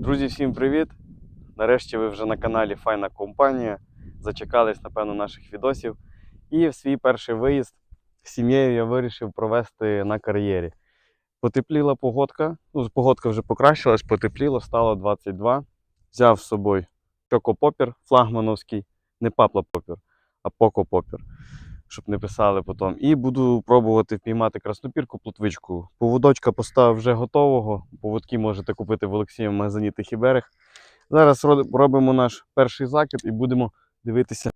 Друзі, всім привіт! Нарешті ви вже на каналі Файна компанія. Зачекались, напевно, наших відосів. І в свій перший виїзд з сім'єю я вирішив провести на кар'єрі. Потепліла погодка, ну, погодка вже покращилась, потепліло, стало 22. Взяв з собою Чокопопір флагмановський, не Папла Попір, а Поко Попір, щоб не писали потім. І буду пробувати впіймати краснопірку плотвичку. Поводочка поставив вже готового. Поводки можете купити в Олексія в магазині Тихий берег. Зараз робимо наш перший закид і будемо дивитися,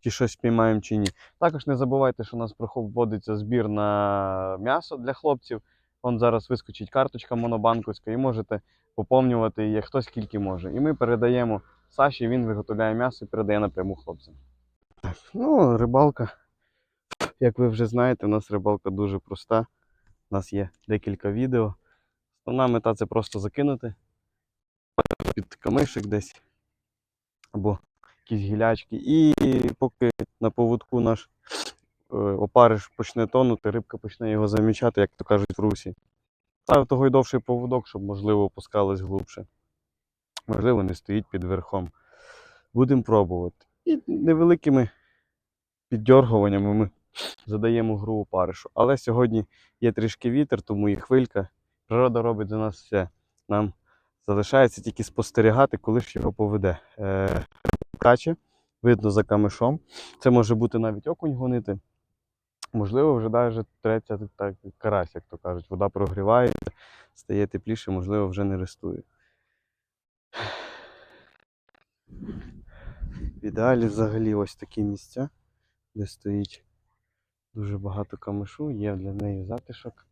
чи щось піймаємо чи ні. Також не забувайте, що у нас проходиться збір на м'ясо для хлопців. Вон зараз вискочить карточка монобанковська, і можете поповнювати її хто скільки може. І ми передаємо Саші, він виготовляє м'ясо і передає напряму хлопцям. Ну, рибалка. Як ви вже знаєте, у нас рибалка дуже проста. У нас є декілька відео. Основна мета це просто закинути під камишик десь або якісь гілячки. І поки на поводку наш е, опариш почне тонути, рибка почне його замічати, як то кажуть в русі. Ставив того й довший поводок, щоб, можливо, опускалось глибше. Можливо, не стоїть під верхом. Будемо пробувати. І невеликими піддергуваннями ми задаємо гру опаришу. Але сьогодні є трішки вітер, тому і хвилька. Природа робить за нас все. Нам залишається тільки спостерігати, коли ж його поведе. Е, каче, видно за камешом. Це може бути навіть окунь гонити. Можливо, вже навіть третя так, карась, як то кажуть. Вода прогрівається, стає тепліше, можливо, вже не рестує. В ідеалі взагалі ось такі місця, де стоїть дуже багато камешу, є для неї затишок.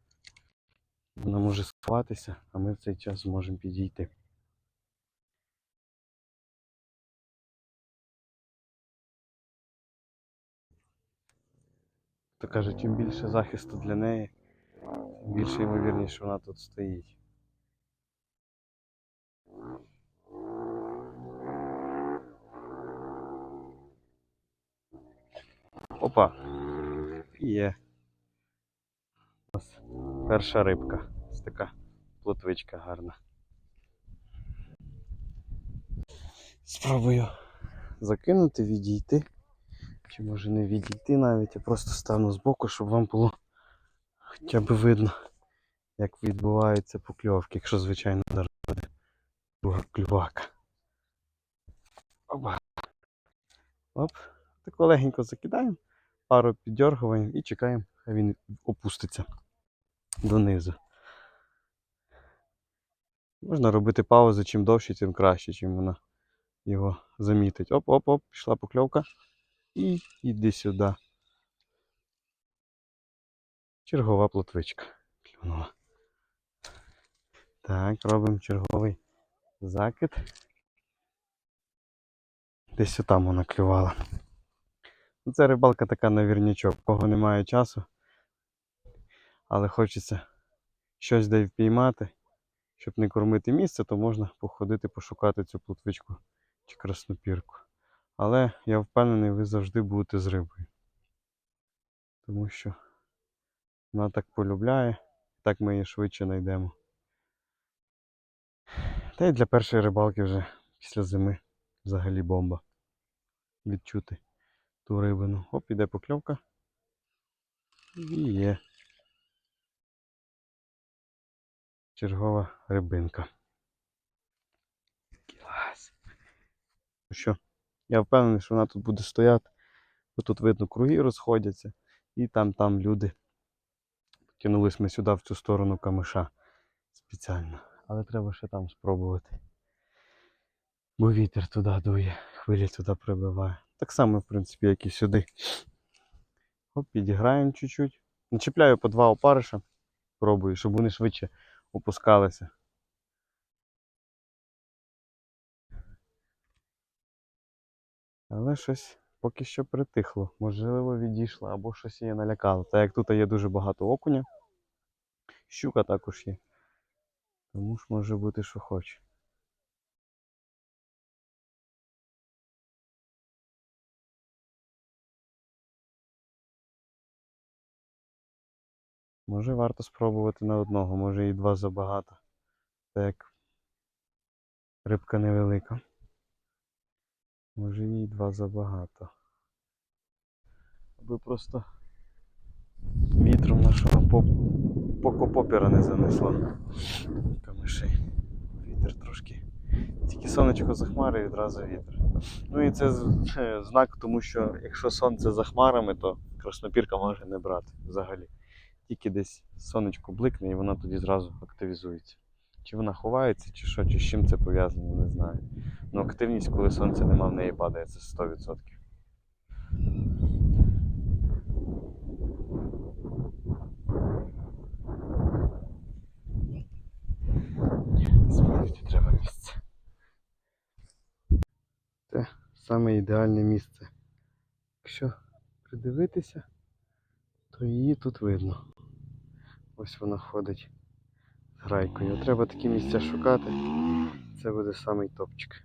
Вона може сховатися, а ми в цей час зможемо підійти. То каже, чим більше захисту для неї, тим більше ймовірність, що вона тут стоїть. Опа. Є. Нас перша рибка. Ось така плотвичка гарна. Спробую закинути, відійти. Чи може не відійти навіть, я просто стану збоку, щоб вам було хоча б видно, як відбуваються покльовки, якщо, звичайно, зараз буде друга клювака. Опа. Оп. Так легенько закидаємо, пару піддергувань і чекаємо, хай він опуститься донизу. Можна робити паузи, чим довше, тим краще, чим вона його замітить. Оп-оп-оп, пішла покльовка. І йди сюди. Чергова плотвичка. Клюнула. Так, робимо черговий закид. Десь отам вона клювала. Ну, Це рибалка така на вірнячок, кого немає часу. Але хочеться щось де впіймати. Щоб не кормити місце, то можна походити пошукати цю плотвичку чи краснопірку. Але я впевнений, ви завжди будете з рибою. Тому що вона так полюбляє, так ми її швидше знайдемо. Та й для першої рибалки вже після зими взагалі бомба. Відчути ту рибину. Оп, іде покльовка. І є. Чергова рибинка. Клас. Ну що, я впевнений, що вона тут буде стояти. Бо тут видно круги розходяться. І там там люди. Кинулись ми сюди в цю сторону камиша спеціально. Але треба ще там спробувати. Бо вітер туди дує, хвилі туди прибиває. Так само, в принципі, як і сюди. Оп, підіграємо чуть-чуть. Начіпляю по два опариша. Пробую, щоб вони швидше опускалися. Але щось поки що притихло. Можливо, відійшло або щось її налякало. Та як тут є дуже багато окуня, щука також є. Тому ж може бути, що хоче. Може варто спробувати на одного, може і два забагато. Так як Рибка невелика. Може їй два забагато. Аби просто вітром нашого поп- покопопера не занесло. Камишей. Вітер трошки. Тільки сонечко за хмари і відразу вітер. Ну і це е, знак, тому що якщо сонце за хмарами, то краснопірка може не брати взагалі. Тільки десь сонечко бликне і вона тоді зразу активізується. Чи вона ховається, чи що, чи з чим це пов'язано, не знаю. Ну активність, коли сонця нема, в неї падає, це 100%. Змінити треба місце. Це саме ідеальне місце. Якщо придивитися, то її тут видно. Ось вона ходить з грайкою. Треба такі місця шукати. Це буде самий топчик.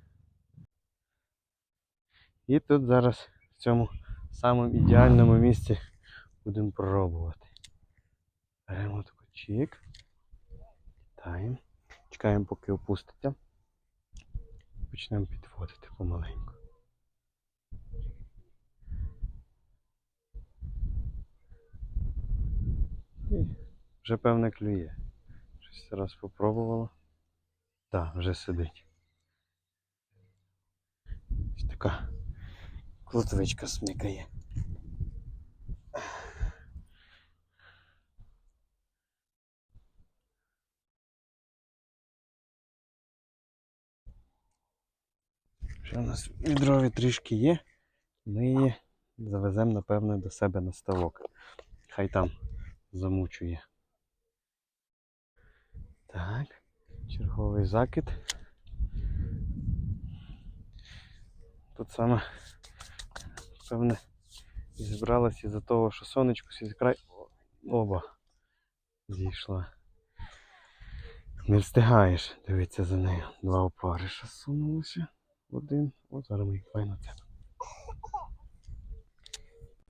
І тут зараз в цьому самому ідеальному місці будемо пробувати. Беремо таку. Кидаємо. Чекаємо, поки опуститься. Почнемо підводити помаленьку. Вже певне клює. Щось раз попробувала. Так, вже сидить. Така клотвичка смикає. Ще у нас відрові трішки є. Ми її завеземо, напевно, до себе на ставок. Хай там замучує. Так, черговий закид. Тут саме, певне, і зібралась із-за того, що сонечко сі край. Оба зійшла. Не встигаєш дивитися за нею. Два опариша сунулося. Один. О, зараз ми їх файно це.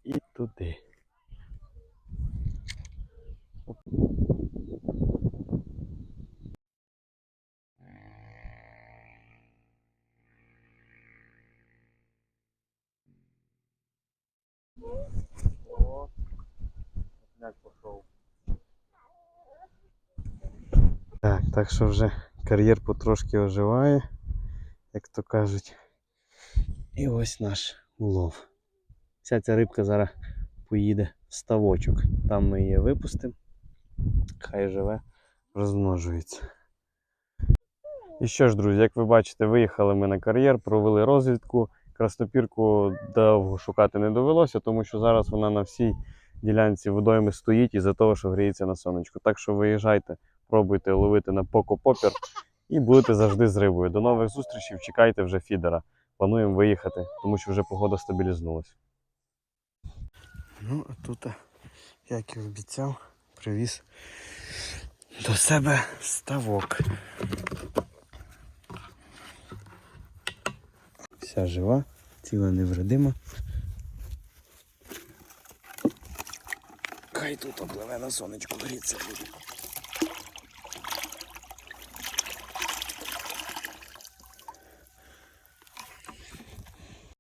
І туди. Оп. Так, що вже кар'єр потрошки оживає, як то кажуть. І ось наш улов. Вся ця рибка зараз поїде в ставочок. Там ми її випустимо. Хай живе, розмножується. І що ж, друзі, як ви бачите, виїхали ми на кар'єр, провели розвідку. Краснопірку довго шукати не довелося, тому що зараз вона на всій ділянці водойми стоїть із-за того, що гріється на сонечку. Так що виїжджайте, пробуйте ловити на покопопір і будете завжди з рибою. До нових зустрічей, чекайте вже фідера. Плануємо виїхати, тому що вже погода стабілізнулась. Ну, а тут, як і обіцяв, привіз до себе ставок. Вся жива, ціла невредима. Хай тут обливе на сонечку гріться буде.